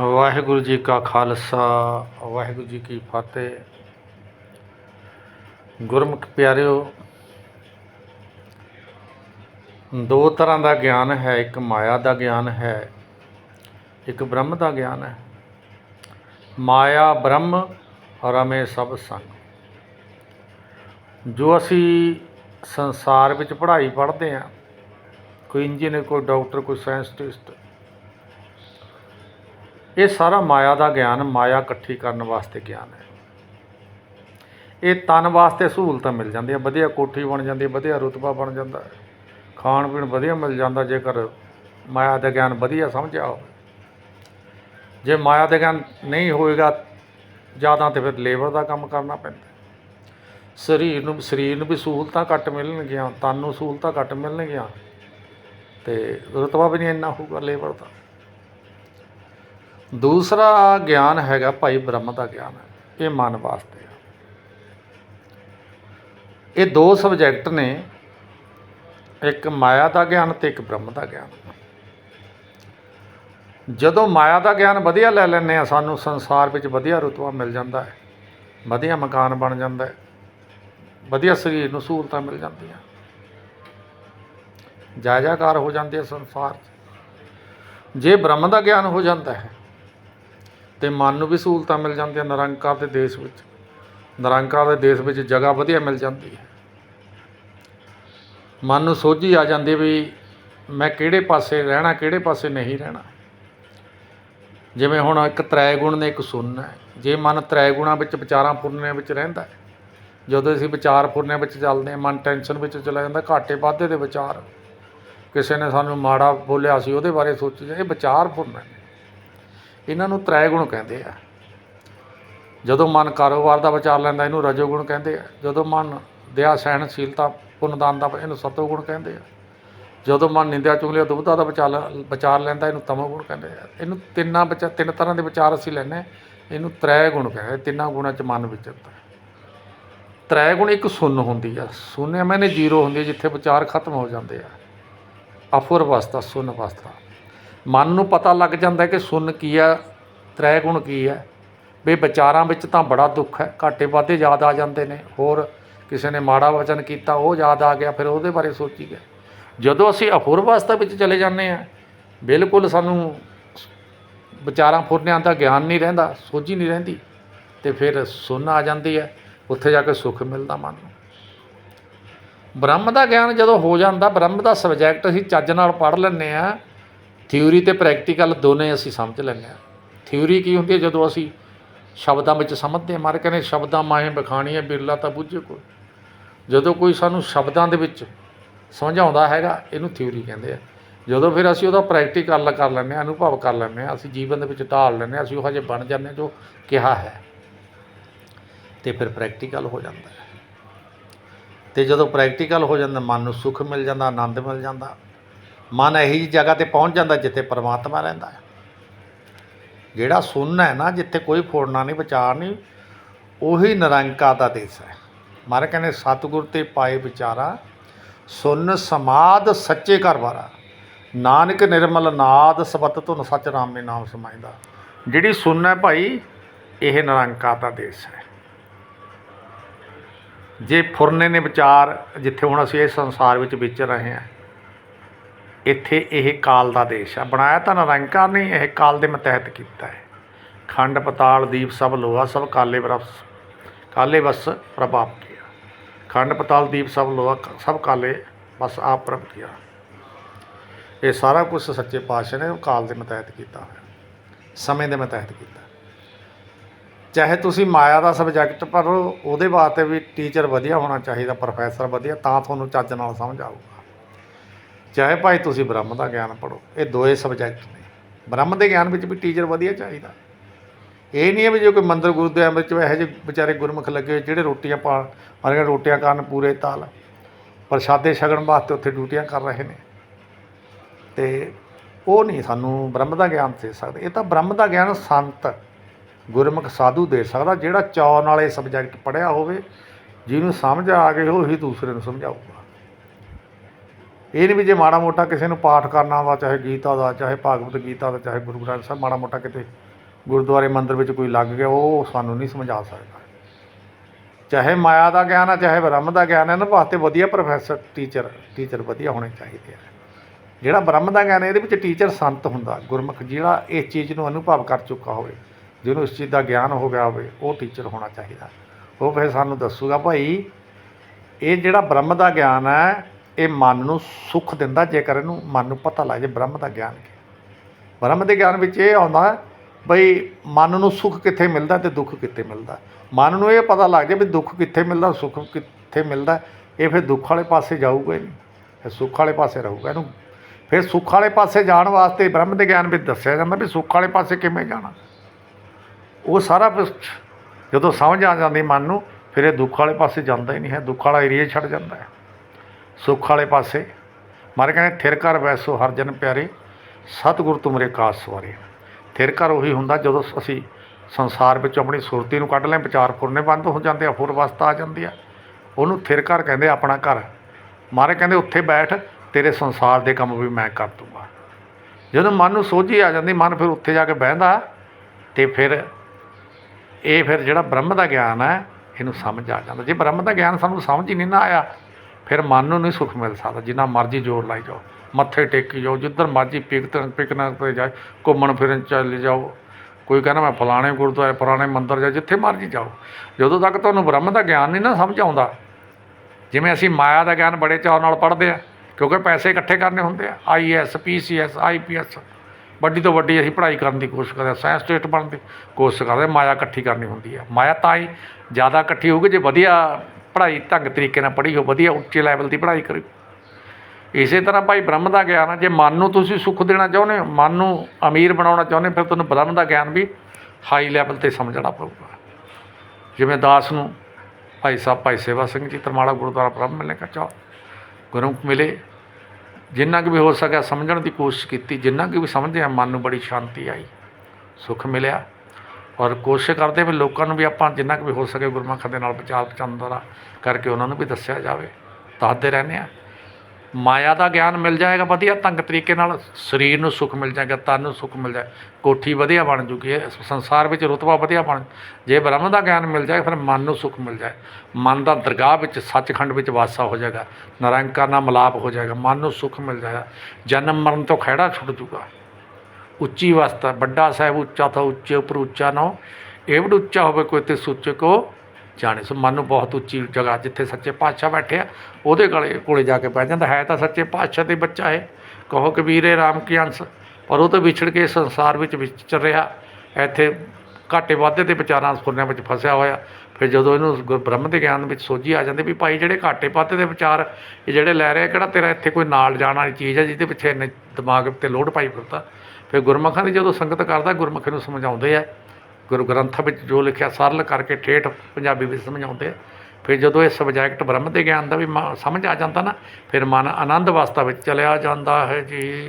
ਵਾਹਿਗੁਰੂ ਜੀ ਕਾ ਖਾਲਸਾ, ਵਾਹਿਗੁਰੂ ਜੀ ਕੀ ਫਤਿਹ। ਗੁਰਮੁਖ ਪਿਆਰਿਓ, ਦੋ ਤਰ੍ਹਾਂ ਦਾ ਗਿਆਨ ਹੈ, ਇੱਕ ਮਾਇਆ ਦਾ ਗਿਆਨ ਹੈ, ਇੱਕ ਬ੍ਰਹਮ ਦਾ ਗਿਆਨ ਹੈ। ਮਾਇਆ, ਬ੍ਰਹਮ ਰਮੇ ਸਭ ਸੰਗ। ਜੋ ਅਸੀਂ ਸੰਸਾਰ ਵਿੱਚ ਪੜ੍ਹਾਈ ਪੜ੍ਹਦੇ ਹਾਂ, ਕੋਈ ਇੰਜੀਨੀਅਰ, ਕੋਈ ਡਾਕਟਰ, ਕੋਈ ਸਾਇੰਸਟਿਸਟ ਇਹ ਸਾਰਾ ਮਾਇਆ ਦਾ ਗਿਆਨ ਮਾਇਆ ਇਕੱਠੀ ਕਰਨ ਵਾਸਤੇ ਗਿਆਨ ਹੈ। ਇਹ ਤਨ ਵਾਸਤੇ ਸਹੂਲਤਾਂ ਮਿਲ ਜਾਂਦੀਆਂ, ਵਧੀਆ ਕੋਠੀ ਬਣ ਜਾਂਦੀ, ਵਧੀਆ ਰੁਤਬਾ ਬਣ ਜਾਂਦਾ, ਖਾਣ ਪੀਣ ਵਧੀਆ ਮਿਲ ਜਾਂਦਾ, ਜੇਕਰ ਮਾਇਆ ਦਾ ਗਿਆਨ ਵਧੀਆ ਸਮਝਿਆ ਹੋਵੇ। ਜੇ ਮਾਇਆ ਦਾ ਗਿਆਨ ਨਹੀਂ ਹੋਏਗਾ, ਜ਼ਿਆਦਾ ਤੇ ਫਿਰ ਲੇਬਰ ਦਾ ਕੰਮ ਕਰਨਾ ਪੈਂਦਾ। ਸਰੀਰ ਨੂੰ ਸਰੀਰ ਨੂੰ ਵੀ ਸਹੂਲਤਾਂ ਘੱਟ ਮਿਲਣਗੀਆਂ, ਤਨ ਨੂੰ ਸਹੂਲਤਾਂ ਘੱਟ ਮਿਲਣਗੀਆਂ, ਤੇ ਰੁਤਬਾ ਵੀ ਨਹੀਂ ਇੰਨਾ ਹੋਊਗਾ ਲੇਬਰ ਦਾ। ਦੂਸਰਾ ਗਿਆਨ ਹੈਗਾ ਭਾਈ ਬ੍ਰਹਮ ਦਾ ਗਿਆਨ ਹੈ ਇਹ ਮਨ ਵਾਸਤੇ ਇਹ ਦੋ ਸਬਜੈਕਟ ਨੇ, ਇੱਕ ਮਾਇਆ ਦਾ ਗਿਆਨ ਤੇ ਇੱਕ ਬ੍ਰਹਮ ਦਾ ਗਿਆਨ। ਜਦੋਂ ਮਾਇਆ ਦਾ ਗਿਆਨ ਵਧੀਆ ਲੈ ਲੈਂਦੇ ਆ ਸਾਨੂੰ ਸੰਸਾਰ ਵਿੱਚ ਵਧੀਆ ਰੁਤਬਾ ਮਿਲ ਜਾਂਦਾ ਹੈ, ਵਧੀਆ ਮਕਾਨ ਬਣ ਜਾਂਦਾ ਹੈ, ਵਧੀਆ ਸਰੀਰ ਨੂੰ ਸਹੂਲਤਾਂ ਮਿਲ ਜਾਂਦੀਆਂ। ਜਾਇਜਾਕਾਰ ਹੋ ਜਾਂਦੇ ਹੈ ਸੰਸਾਰ 'ਚ। ਜੇ ਬ੍ਰਹਮ ਦਾ ਗਿਆਨ ਹੋ ਜਾਂਦਾ ਹੈ ਤੇ ਮਨ ਨੂੰ ਵੀ ਸਹੂਲਤਾਂ ਮਿਲ ਜਾਂਦੀਆਂ ਨਿਰੰਕਾਰ ਦੇ ਦੇਸ਼ ਵਿੱਚ। ਨਿਰੰਕਾਰ ਦੇ ਦੇਸ਼ ਵਿੱਚ ਜਗ੍ਹਾ ਵਧੀਆ ਮਿਲ ਜਾਂਦੀ ਹੈ। ਮਨ ਨੂੰ ਸੋਝੀ ਆ ਜਾਂਦੀ ਵੀ ਮੈਂ ਕਿਹੜੇ ਪਾਸੇ ਰਹਿਣਾ, ਕਿਹੜੇ ਪਾਸੇ ਨਹੀਂ ਰਹਿਣਾ। ਜਿਵੇਂ ਹੁਣ ਇੱਕ ਤ੍ਰੈ ਗੁਣ ਨੇ ਇੱਕ ਸੁੰਨ ਹੈ। ਜੇ ਮਨ ਤ੍ਰੈ ਗੁਣਾਂ ਵਿੱਚ, ਵਿਚਾਰਾਂ ਪੁਰਨਿਆਂ ਵਿੱਚ ਰਹਿੰਦਾ ਹੈ, ਜਦੋਂ ਅਸੀਂ ਵਿਚਾਰ ਫੁਰਨਿਆਂ ਵਿੱਚ ਚੱਲਦੇ ਹਾਂ, ਮਨ ਟੈਨਸ਼ਨ ਵਿੱਚ ਚਲਾ ਜਾਂਦਾ, ਘਾਟੇ ਵਾਧੇ ਦੇ ਵਿਚਾਰ। ਕਿਸੇ ਨੇ ਸਾਨੂੰ ਮਾੜਾ ਬੋਲਿਆ ਸੀ, ਉਹਦੇ ਬਾਰੇ ਸੋਚੀ ਇਹ ਵਿਚਾਰ ਫੁਰਨੇ ਨੇ ਇਹਨਾਂ ਨੂੰ ਤ੍ਰੈ ਗੁਣ ਕਹਿੰਦੇ ਆ। ਜਦੋਂ ਮਨ ਕਾਰੋਬਾਰ ਦਾ ਵਿਚਾਰ ਲੈਂਦਾ, ਇਹਨੂੰ ਰਜੋ ਗੁਣ ਕਹਿੰਦੇ ਆ। ਜਦੋਂ ਮਨ ਦਇਆ, ਸਹਿਣਸ਼ੀਲਤਾ, ਪੁੰਨਦਾਨ ਦਾ, ਇਹਨੂੰ ਸਤੋ ਗੁਣ ਕਹਿੰਦੇ ਆ। ਜਦੋਂ ਮਨ ਨਿੰਦਿਆ, ਚੁਗਲੀਆ ਦੁਬਦਾ ਦਾ ਵਿਚਾਰ ਵਿਚਾਰ ਲੈਂਦਾ, ਇਹਨੂੰ ਤਮੋ ਗੁਣ ਕਹਿੰਦੇ ਆ। ਇਹਨੂੰ ਤਿੰਨਾਂ ਵਿੱਚ ਤਿੰਨ ਤਰ੍ਹਾਂ ਦੇ ਵਿਚਾਰ ਅਸੀਂ ਲੈਂਦੇ ਹਾਂ। ਇਹਨੂੰ ਤ੍ਰੈ ਗੁਣ ਕਹਿੰਦੇ ਤਿੰਨਾਂ ਗੁਣਾਂ 'ਚ ਮਨ ਵਿਚਰਦਾ ਤ੍ਰੈ ਗੁਣ ਇੱਕ ਸੁੰਨ ਹੁੰਦੀ ਆ। ਸੁੰਨ ਮੈਨੇ ਜ਼ੀਰੋ ਹੁੰਦੀ ਹੈ ਜਿੱਥੇ ਵਿਚਾਰ ਖਤਮ ਹੋ ਜਾਂਦੇ ਆ। ਅਫੁਰ ਅਵਸਥਾ ਸੁੰਨ ਅਵਸਥਾ ਮਨ ਨੂੰ ਪਤਾ ਲੱਗ ਜਾਂਦਾ ਕਿ ਸੁਨ ਕੀ ਹੈ ਤ੍ਰੈ ਗੁਣ ਕੀ ਹੈ ਵੀ ਵਿਚਾਰਾਂ ਵਿੱਚ ਤਾਂ ਬੜਾ ਦੁੱਖ ਹੈ, ਘਾਟੇ ਵਾਧੇ ਯਾਦ ਆ ਜਾਂਦੇ ਨੇ। ਹੋਰ ਕਿਸੇ ਨੇ ਮਾੜਾ ਵਚਨ ਕੀਤਾ, ਉਹ ਯਾਦ ਆ ਗਿਆ, ਫਿਰ ਉਹਦੇ ਬਾਰੇ ਸੋਚੀ ਗਿਆ। ਜਦੋਂ ਅਸੀਂ ਅਫੁਰ ਅਵਸਥਾ ਵਿੱਚ ਚਲੇ ਜਾਂਦੇ ਆ ਬਿਲਕੁਲ ਸਾਨੂੰ ਵਿਚਾਰਾਂ ਫੁਰਨਿਆਂ ਦਾ ਗਿਆਨ ਨਹੀਂ ਰਹਿੰਦਾ, ਸੋਝੀ ਨਹੀਂ ਰਹਿੰਦੀ, ਤੇ ਫਿਰ ਸੁੰਨ ਆ ਜਾਂਦੀ ਹੈ, ਉੱਥੇ ਜਾ ਕੇ ਸੁੱਖ ਮਿਲਦਾ ਮਨ ਨੂੰ। ਬ੍ਰਹਮ ਦਾ ਗਿਆਨ ਜਦੋਂ ਹੋ ਜਾਂਦਾ, ਬ੍ਰਹਮ ਦਾ ਸਬਜੈਕਟ ਅਸੀਂ ਚੱਜ ਨਾਲ ਪੜ੍ਹ ਲੈਂਦੇ ਆ ਥਿਊਰੀ ਤੇ ਪ੍ਰੈਕਟੀਕਲ ਦੋਨੇ ਅਸੀਂ ਸਮਝ ਲੈਂਦੇ ਹਾਂ। ਥਿਊਰੀ ਕੀ ਹੁੰਦੀ ਹੈ? ਜਦੋਂ ਅਸੀਂ ਸ਼ਬਦਾਂ ਵਿੱਚ ਸਮਝਦੇ ਹਾਂ, ਮਾਰੇ ਕਹਿੰਦੇ ਸ਼ਬਦਾਂ ਮਾਹੇ ਬਖਾਣੀ ਹੈ ਬਿਰਲਾ ਤਾਂ ਬੁੱਝੇ ਕੋਈ ਜਦੋਂ ਕੋਈ ਸਾਨੂੰ ਸ਼ਬਦਾਂ ਦੇ ਵਿੱਚ ਸਮਝਾਉਂਦਾ ਹੈਗਾ, ਇਹਨੂੰ ਥਿਊਰੀ ਕਹਿੰਦੇ ਆ। ਜਦੋਂ ਫਿਰ ਅਸੀਂ ਉਹਦਾ ਪ੍ਰੈਕਟੀਕਲ ਕਰ ਲੈਂਦੇ ਹਾਂ, ਅਨੁਭਵ ਕਰ ਲੈਂਦੇ ਹਾਂ, ਅਸੀਂ ਜੀਵਨ ਦੇ ਵਿੱਚ ਢਾਲ ਲੈਂਦੇ ਹਾਂ, ਅਸੀਂ ਉਹ ਹਜੇ ਬਣ ਜਾਂਦੇ ਹਾਂ ਜੋ ਕਿਹਾ ਹੈ। ਤੇ ਫਿਰ ਪ੍ਰੈਕਟੀਕਲ ਹੋ ਜਾਂਦਾ ਹੈ। ਤੇ ਜਦੋਂ ਪ੍ਰੈਕਟੀਕਲ ਹੋ ਜਾਂਦਾ, ਮਨ ਨੂੰ ਸੁੱਖ ਮਿਲ ਜਾਂਦਾ, ਆਨੰਦ ਮਿਲ ਜਾਂਦਾ ਮਨ ਇਹੀ ਜਿਹੀ ਜਗ੍ਹਾ ਤੇ ਪਹੁੰਚ ਜਾਂਦਾ ਜਿੱਥੇ ਪਰਮਾਤਮਾ ਰਹਿੰਦਾ ਹੈ। ਜਿਹੜਾ ਸੁੰਨ ਹੈ ਨਾ, ਜਿੱਥੇ ਕੋਈ ਫੋੜਨਾ ਨਹੀਂ, ਵਿਚਾਰ ਨਹੀਂ, ਉਹੀ ਨਿਰੰਕਾਰ ਦਾ ਦੇਸ਼ ਹੈ। ਮਾਰੇ ਕਹਿੰਦੇ, ਸਤਿਗੁਰ ਤੇ ਪਾਏ ਵਿਚਾਰਾ, ਸੁੰਨ ਸਮਾਦ ਸੱਚੇ ਘਰ ਵਾਰਾ ਨਾਨਕ ਨਿਰਮਲ ਨਾਦ ਸਬਤ ਧੁਨ ਸੱਚ ਰਾਮ ਨੇ ਨਾਮ ਸਮਾਈਂਦਾ ਜਿਹੜੀ ਸੁੰਨ ਹੈ ਭਾਈ, ਇਹ ਨਿਰੰਕਾਰ ਦਾ ਦੇਸ਼ ਹੈ। ਜੇ ਫੁਰਨੇ ਨੇ ਵਿਚਾਰ, ਜਿੱਥੇ ਹੁਣ ਅਸੀਂ ਇਸ ਸੰਸਾਰ ਵਿੱਚ ਵਿਚਰ ਰਹੇ ਹਾਂ ਇੱਥੇ ਇਹ ਕਾਲ ਦਾ ਦੇਸ਼ ਆ। ਬਣਾਇਆ ਤਾਂ ਨਿਰੰਕਾਰ ਨੇ, ਇਹ ਕਾਲ ਦੇ ਮਤਹਿਤ ਕੀਤਾ ਹੈ। ਖੰਡ, ਪਤਾਲ, ਦੀਪ ਸਭ, ਲੋਹਾ ਸਭ, ਕਾਲੇ ਬਰਸ ਕਾਲੇ ਬਸ ਪ੍ਰਭਾਵ ਕੀਆ। ਖੰਡ, ਪਤਾਲ, ਦੀਪ ਸਭ, ਲੋਹਾ ਸਭ, ਕਾਲੇ ਬਸ ਆਪ ਪ੍ਰਭ ਕੀਆ। ਇਹ ਸਾਰਾ ਕੁਝ ਸੱਚੇ ਪਾਤਸ਼ਾਹ ਨੇ ਕਾਲ ਦੇ ਮਤਹਿਤ ਕੀਤਾ ਹੋਇਆ। ਸਮੇਂ ਦੇ ਮਤਹਿਤ ਕੀਤਾ। ਚਾਹੇ ਤੁਸੀਂ ਮਾਇਆ ਦਾ ਸਬਜੈਕਟ ਪੜ੍ਹੋ, ਉਹਦੇ ਵਾਸਤੇ ਵੀ ਟੀਚਰ ਵਧੀਆ ਹੋਣਾ ਚਾਹੀਦਾ, ਪ੍ਰੋਫੈਸਰ ਵਧੀਆ, ਤਾਂ ਤੁਹਾਨੂੰ ਚੱਜ ਨਾਲ ਸਮਝ ਆਊਗਾ। ਚਾਹੇ ਭਾਈ ਤੁਸੀਂ ਬ੍ਰਹਮ ਦਾ ਗਿਆਨ ਪੜ੍ਹੋ, ਇਹ ਦੋਏ ਸਬਜੈਕਟ ਨੇ। ਬ੍ਰਹਮ ਦੇ ਗਿਆਨ ਵਿੱਚ ਵੀ ਟੀਚਰ ਵਧੀਆ ਚਾਹੀਦਾ। ਇਹ ਨਹੀਂ ਹੈ ਵੀ ਜੇ ਕੋਈ ਮੰਦਰ ਗੁਰਦੁਆਰੇ ਵਿੱਚ ਇਹੋ ਜਿਹੇ ਵਿਚਾਰੇ ਗੁਰਮੁਖ ਲੱਗੇ ਜਿਹੜੇ ਰੋਟੀਆਂ ਪਾ ਮਾਰੀਆਂ ਰੋਟੀਆਂ ਕਰਨ ਪੂਰੇ ਤਾਲ। ਪ੍ਰਸ਼ਾਦੇ ਛਕਣ ਵਾਸਤੇ ਉੱਥੇ ਡਿਊਟੀਆਂ ਕਰ ਰਹੇ ਨੇ। ਤੇ ਉਹ ਨਹੀਂ ਸਾਨੂੰ ਬ੍ਰਹਮ ਦਾ ਗਿਆਨ ਦੇ ਸਕਦੇ। ਇਹ ਤਾਂ ਬ੍ਰਹਮ ਦਾ ਗਿਆਨ ਸੰਤ, ਗੁਰਮੁਖ ਸਾਧੂ ਦੇ ਸਕਦਾ, ਜਿਹੜਾ ਚੌਨ ਵਾਲੇ ਸਬਜੈਕਟ ਪੜ੍ਹਿਆ ਹੋਵੇ, ਜਿਹਨੂੰ ਸਮਝ ਆ ਗਈ ਉਹ ਹੀ ਦੂਸਰੇ ਨੂੰ ਸਮਝਾਊਗਾ। ਇਹ ਨਹੀਂ ਵੀ ਜੇ ਮਾੜਾ ਮੋਟਾ ਕਿਸੇ ਨੂੰ ਪਾਠ ਕਰਨਾ ਵਾ, ਚਾਹੇ ਗੀਤਾ ਦਾ, ਚਾਹੇ ਭਾਗਵਤ ਗੀਤਾ ਦਾ, ਚਾਹੇ ਗੁਰੂ ਗ੍ਰੰਥ ਸਾਹਿਬ, ਮਾੜਾ ਮੋਟਾ ਕਿਤੇ ਗੁਰਦੁਆਰੇ ਮੰਦਿਰ ਵਿੱਚ ਕੋਈ ਲੱਗ ਗਿਆ, ਉਹ ਸਾਨੂੰ ਨਹੀਂ ਸਮਝਾ ਸਕਦਾ। ਚਾਹੇ ਮਾਇਆ ਦਾ ਗਿਆਨ ਆ, ਚਾਹੇ ਬ੍ਰਹਮ ਦਾ ਗਿਆਨ ਹੈ ਇਹਨਾਂ ਵਾਸਤੇ ਵਧੀਆ ਪ੍ਰੋਫੈਸਰ ਟੀਚਰ ਟੀਚਰ ਵਧੀਆ ਹੋਣੇ ਚਾਹੀਦੇ ਆ। ਜਿਹੜਾ ਬ੍ਰਹਮ ਦਾ ਗਿਆਨ ਹੈ ਇਹਦੇ ਵਿੱਚ ਟੀਚਰ ਸੰਤ ਹੁੰਦਾ। ਗੁਰਮੁਖ ਜਿਹੜਾ ਇਸ ਚੀਜ਼ ਨੂੰ ਅਨੁਭਵ ਕਰ ਚੁੱਕਾ ਹੋਵੇ, ਜਿਹਨੂੰ ਇਸ ਚੀਜ਼ ਦਾ ਗਿਆਨ ਹੋ ਗਿਆ ਹੋਵੇ, ਉਹ ਟੀਚਰ ਹੋਣਾ ਚਾਹੀਦਾ। ਉਹ ਫਿਰ ਸਾਨੂੰ ਦੱਸੂਗਾ, ਭਾਈ, ਇਹ ਜਿਹੜਾ ਬ੍ਰਹਮ ਦਾ ਗਿਆਨ ਹੈ ਇਹ ਮਨ ਨੂੰ ਸੁੱਖ ਦਿੰਦਾ ਜੇਕਰ ਇਹਨੂੰ ਮਨ ਨੂੰ ਪਤਾ ਲੱਗ ਜੇ ਬ੍ਰਹਮ ਦਾ ਗਿਆਨ ਕੀ ਬ੍ਰਹਮ ਦੇ ਗਿਆਨ ਵਿੱਚ ਇਹ ਆਉਂਦਾ ਬਈ ਮਨ ਨੂੰ ਸੁੱਖ ਕਿੱਥੇ ਮਿਲਦਾ ਤੇ ਦੁੱਖ ਕਿੱਥੇ ਮਿਲਦਾ। ਮਨ ਨੂੰ ਇਹ ਪਤਾ ਲੱਗ ਜੇ ਵੀ ਦੁੱਖ ਕਿੱਥੇ ਮਿਲਦਾ, ਸੁੱਖ ਕਿੱਥੇ ਮਿਲਦਾ, ਇਹ ਫਿਰ ਦੁੱਖ ਵਾਲੇ ਪਾਸੇ ਜਾਊਗਾ ਹੀ ਨਹੀਂ। ਇਹ ਸੁੱਖ ਵਾਲੇ ਪਾਸੇ ਰਹੂਗਾ ਇਹਨੂੰ। ਫਿਰ ਸੁੱਖ ਵਾਲੇ ਪਾਸੇ ਜਾਣ ਵਾਸਤੇ ਬ੍ਰਹਮ ਦੇ ਗਿਆਨ ਵਿੱਚ ਦੱਸਿਆ ਜਾਂਦਾ ਵੀ ਸੁੱਖ ਵਾਲੇ ਪਾਸੇ ਕਿਵੇਂ ਜਾਣਾ। ਉਹ ਸਾਰਾ ਕੁਛ ਜਦੋਂ ਸਮਝ ਆ ਜਾਂਦੀ ਮਨ ਨੂੰ, ਫਿਰ ਇਹ ਦੁੱਖ ਵਾਲੇ ਪਾਸੇ ਜਾਂਦਾ ਹੀ ਨਹੀਂ ਹੈ। ਦੁੱਖ ਵਾਲਾ ਏਰੀਆ ਛੱਡ ਜਾਂਦਾ ਹੈ। ਸੁੱਖ ਵਾਲੇ ਪਾਸੇ। ਮਾਰੇ ਕਹਿੰਦੇ, ਥਿਰ ਘਰ ਵੈਸੋ ਹਰ ਜਨ ਪਿਆਰੇ, ਸਤਿਗੁਰ ਤੁਮਰੇ ਕਾਸ ਸਵਾਰੇ। ਥਿਰ ਘਰ ਉਹੀ ਹੁੰਦਾ ਜਦੋਂ ਅਸੀਂ ਸੰਸਾਰ ਵਿੱਚ ਆਪਣੀ ਸੁਰਤੀ ਨੂੰ ਕੱਢ ਲੈ ਵਿਚਾਰ ਫੁਰਨੇ ਬੰਦ ਹੋ ਜਾਂਦੇ ਆ ਫੁਰ ਅਵਸਥਾ ਆ ਜਾਂਦੀ ਆ। ਉਹਨੂੰ ਥਿਰ ਘਰ ਕਹਿੰਦੇ ਆਪਣਾ ਘਰ। ਮਾਰੇ ਕਹਿੰਦੇ, ਉੱਥੇ ਬੈਠ, ਤੇਰੇ ਸੰਸਾਰ ਦੇ ਕੰਮ ਵੀ ਮੈਂ ਕਰ ਦੂੰਗਾ। ਜਦੋਂ ਮਨ ਨੂੰ ਸੋਝੀ ਆ ਜਾਂਦੀ, ਮਨ ਫਿਰ ਉੱਥੇ ਜਾ ਕੇ ਬਹਿੰਦਾ ਤੇ ਫਿਰ ਇਹ ਫਿਰ ਜਿਹੜਾ ਬ੍ਰਹਮ ਦਾ ਗਿਆਨ ਹੈ, ਇਹਨੂੰ ਸਮਝ ਆ ਜਾਂਦਾ। ਜੇ ਬ੍ਰਹਮ ਦਾ ਗਿਆਨ ਸਾਨੂੰ ਸਮਝ ਹੀ ਨਹੀਂ ਨਾ ਆਇਆ ਫਿਰ ਮਨ ਨੂੰ ਨਹੀਂ ਸੁੱਖ ਮਿਲ ਸਕਦਾ, ਜਿੰਨਾ ਮਰਜ਼ੀ ਜ਼ੋਰ ਲਾਈ ਜਾਓ, ਮੱਥੇ ਟੇਕੀ ਜਾਓ, ਜਿੱਧਰ ਮਰਜ਼ੀ ਪਿਕਤ ਪਿਕਨਿਕ ਤੇ ਜਾਏ ਘੁੰਮਣ ਫਿਰਨ ਚੱਲ ਜਾਓ। ਕੋਈ ਕਹਿੰਦਾ ਮੈਂ ਫਲਾਣੇ ਗੁਰਦੁਆਰੇ ਫਲਾਣੇ ਮੰਦਿਰ ਜਾ ਜਿੱਥੇ ਮਰਜ਼ੀ ਜਾਓ। ਜਦੋਂ ਤੱਕ ਤੁਹਾਨੂੰ ਬ੍ਰਹਮ ਦਾ ਗਿਆਨ ਨਹੀਂ ਨਾ ਸਮਝ ਆਉਂਦਾ, ਜਿਵੇਂ ਅਸੀਂ ਮਾਇਆ ਦਾ ਗਿਆਨ ਬੜੇ ਚਾਅ ਨਾਲ ਪੜ੍ਹਦੇ ਆ, ਕਿਉਂਕਿ ਪੈਸੇ ਇਕੱਠੇ ਕਰਨੇ ਹੁੰਦੇ ਆ ਆਈਐਸ ਪੀਸੀਐਸ ਆਈਪੀਐਸ ਵੱਡੀ ਤੋਂ ਵੱਡੀ ਅਸੀਂ ਪੜ੍ਹਾਈ ਕਰਨ ਦੀ ਕੋਸ਼ਿਸ਼ ਕਰਦੇ ਹਾਂ ਸਾਇੰਸ ਸਟੇਟ ਬਣਨ ਦੀ ਕੋਸ਼ਿਸ਼ ਕਰਦੇ ਮਾਇਆ ਇਕੱਠੀ ਕਰਨੀ ਹੁੰਦੀ ਹੈ ਮਾਇਆ ਤਾਂ ਹੀ ਜ਼ਿਆਦਾ ਇਕੱਠੀ ਹੋਊਗੀ ਜੇ ਵਧੀਆ ਪੜ੍ਹਾਈ ਢੰਗ ਤਰੀਕੇ ਨਾਲ ਪੜ੍ਹੀ ਹੋ ਵਧੀਆ ਉੱਚੇ ਲੈਵਲ ਦੀ ਪੜ੍ਹਾਈ ਕਰੀ। ਇਸੇ ਤਰ੍ਹਾਂ ਭਾਈ ਬ੍ਰਹਮ ਦਾ ਗਿਆਨ ਆ ਜੇ ਮਨ ਨੂੰ ਤੁਸੀਂ ਸੁੱਖ ਦੇਣਾ ਚਾਹੁੰਦੇ ਹੋ ਮਨ ਨੂੰ ਅਮੀਰ ਬਣਾਉਣਾ ਚਾਹੁੰਦੇ ਹੋ, ਫਿਰ ਤੁਹਾਨੂੰ ਬ੍ਰਹਮ ਦਾ ਗਿਆਨ ਵੀ ਹਾਈ ਲੈਵਲ ਤੇ ਸਮਝਣਾ ਪਊਗਾ। ਜਿਵੇਂ ਦਾਸ ਨੂੰ ਭਾਈ ਸਾਹਿਬ ਭਾਈ ਸੇਵਾ ਸਿੰਘ ਜੀ ਤਰਮਾਲਾ ਗੁਰਦੁਆਰਾ ਬ੍ਰਹਮ ਮਿਲਣੇ ਕਾ ਚਾਹ ਗੁਰਮੁਖ ਮਿਲੇ। ਜਿੰਨਾ ਕੁ ਵੀ ਹੋ ਸਕਿਆ ਸਮਝਣ ਦੀ ਕੋਸ਼ਿਸ਼ ਕੀਤੀ ਜਿੰਨਾ ਕੁ ਵੀ ਸਮਝਿਆ ਮਨ ਨੂੰ ਬੜੀ ਸ਼ਾਂਤੀ ਆਈ ਸੁੱਖ ਮਿਲਿਆ। ਔਰ ਕੋਸ਼ਿਸ਼ ਕਰਦੇ ਵੀ ਲੋਕਾਂ ਨੂੰ ਵੀ ਆਪਾਂ ਜਿੰਨਾ ਕੁ ਵੀ ਹੋ ਸਕੇ ਗੁਰਮੁਖਾਂ ਦੇ ਨਾਲ ਵਿਚਾਰ ਪਚੰਦਰਾ ਕਰਕੇ ਉਹਨਾਂ ਨੂੰ ਵੀ ਦੱਸਿਆ ਜਾਵੇ। ਦੱਸਦੇ ਰਹਿੰਦੇ ਆ ਮਾਇਆ ਦਾ ਗਿਆਨ ਮਿਲ ਜਾਏਗਾ ਵਧੀਆ ਢੰਗ ਤਰੀਕੇ ਨਾਲ ਸਰੀਰ ਨੂੰ ਸੁੱਖ ਮਿਲ ਜਾਏਗਾ, ਤਨ ਨੂੰ ਸੁੱਖ ਮਿਲ ਜਾਏ, ਕੋਠੀ ਵਧੀਆ ਬਣ ਜੂਗੀ, ਇਹ ਸੰਸਾਰ ਵਿੱਚ ਰੁਤਬਾ ਵਧੀਆ ਬਣ ਜੇ ਬ੍ਰਹਮ ਦਾ ਗਿਆਨ ਮਿਲ ਜਾਏ ਫਿਰ ਮਨ ਨੂੰ ਸੁੱਖ ਮਿਲ ਜਾਏ। ਮਨ ਦਾ ਦਰਗਾਹ ਵਿੱਚ, ਸੱਚਖੰਡ ਵਿੱਚ ਵਾਸਾ ਹੋ ਜਾਏਗਾ, ਨਿਰੰਕਾਰ ਨਾਲ ਮਿਲਾਪ ਹੋ ਜਾਏਗਾ, ਮਨ ਨੂੰ ਸੁੱਖ ਮਿਲ ਜਾਏਗਾ। ਜਨਮ ਮਰਨ ਤੋਂ ਖਹਿੜਾ ਛੁੱਟ ਜੂਗਾ। ਉੱਚੀ ਵਸਤਾ, ਵੱਡਾ ਸਾਹਿਬ ਉੱਚਾ ਤਾਂ ਉੱਚੇ ਉੱਪਰ ਉੱਚਾ ਨਾ ਏਵੜ ਉੱਚਾ ਹੋਵੇ ਕੋਈ ਤੇ ਸੁੱਚੇ ਕੋ ਜਾਣੇ। ਸੋ ਮਨ ਨੂੰ ਬਹੁਤ ਉੱਚੀ ਜਗ੍ਹਾ ਜਿੱਥੇ ਸੱਚੇ ਪਾਤਸ਼ਾਹ ਬੈਠੇ ਆ, ਉਹਦੇ ਕੋਲੇ ਕੋਲੇ ਜਾ ਕੇ ਬਹਿ ਜਾਂਦਾ। ਹੈ ਤਾਂ ਸੱਚੇ ਪਾਤਸ਼ਾਹ ਦੇ ਬੱਚਾ ਹੈ ਕਹੋ ਕਬੀਰੇ ਰਾਮ ਕੀ ਅੰਸ਼। ਪਰ ਉਹ ਤਾਂ ਵਿਛੜ ਕੇ ਸੰਸਾਰ ਵਿੱਚ ਵਿਚਰ ਰਿਹਾ। ਇੱਥੇ ਘਾਟੇ ਵਾਧੇ 'ਤੇ ਵਿਚਾਰਾਂ ਫੁਰਨਿਆਂ ਵਿੱਚ ਫਸਿਆ ਹੋਇਆ। ਫਿਰ ਜਦੋਂ ਇਹਨੂੰ ਗੁਰ ਬ੍ਰਹਮ ਦੇ ਗਿਆਨ ਵਿੱਚ ਸੋਝੀ ਆ ਜਾਂਦੀ ਵੀ ਭਾਈ ਜਿਹੜੇ ਘਾਟੇ ਵਾਧੇ ਦੇ ਵਿਚਾਰ ਇਹ ਜਿਹੜੇ ਲੈ ਰਿਹਾ, ਕਿਹੜਾ ਤੇਰਾ ਇੱਥੇ ਕੋਈ ਨਾਲ ਜਾਣ ਵਾਲੀ ਚੀਜ਼ ਹੈ ਜਿਹਦੇ ਪਿੱਛੇ ਇੰਨੇ ਦਿਮਾਗ ਤੇ ਲੋਡ ਪਾਈ ਫਿਰਦਾ? ਫਿਰ ਗੁਰਮੁਖਾਂ ਦੀ ਜਦੋਂ ਸੰਗਤ ਕਰਦਾ, ਗੁਰਮੁਖ ਨੂੰ ਸਮਝਾਉਂਦੇ ਆ। ਗੁਰੂ ਗ੍ਰੰਥਾਂ ਵਿੱਚ ਜੋ ਲਿਖਿਆ, ਸਰਲ ਕਰਕੇ ਠੇਠ ਪੰਜਾਬੀ ਵਿੱਚ ਸਮਝਾਉਂਦੇ ਆ। ਫਿਰ ਜਦੋਂ ਇਹ ਸਬਜੈਕਟ ਬ੍ਰਹਮ ਦੇ ਗਿਆਨ ਦਾ ਵੀ ਮ- ਸਮਝ ਆ ਜਾਂਦਾ ਨਾ, ਫਿਰ ਮਨ ਆਨੰਦ ਅਵਸਥਾ ਵਿੱਚ ਚਲਿਆ ਜਾਂਦਾ ਹੈ ਜੀ।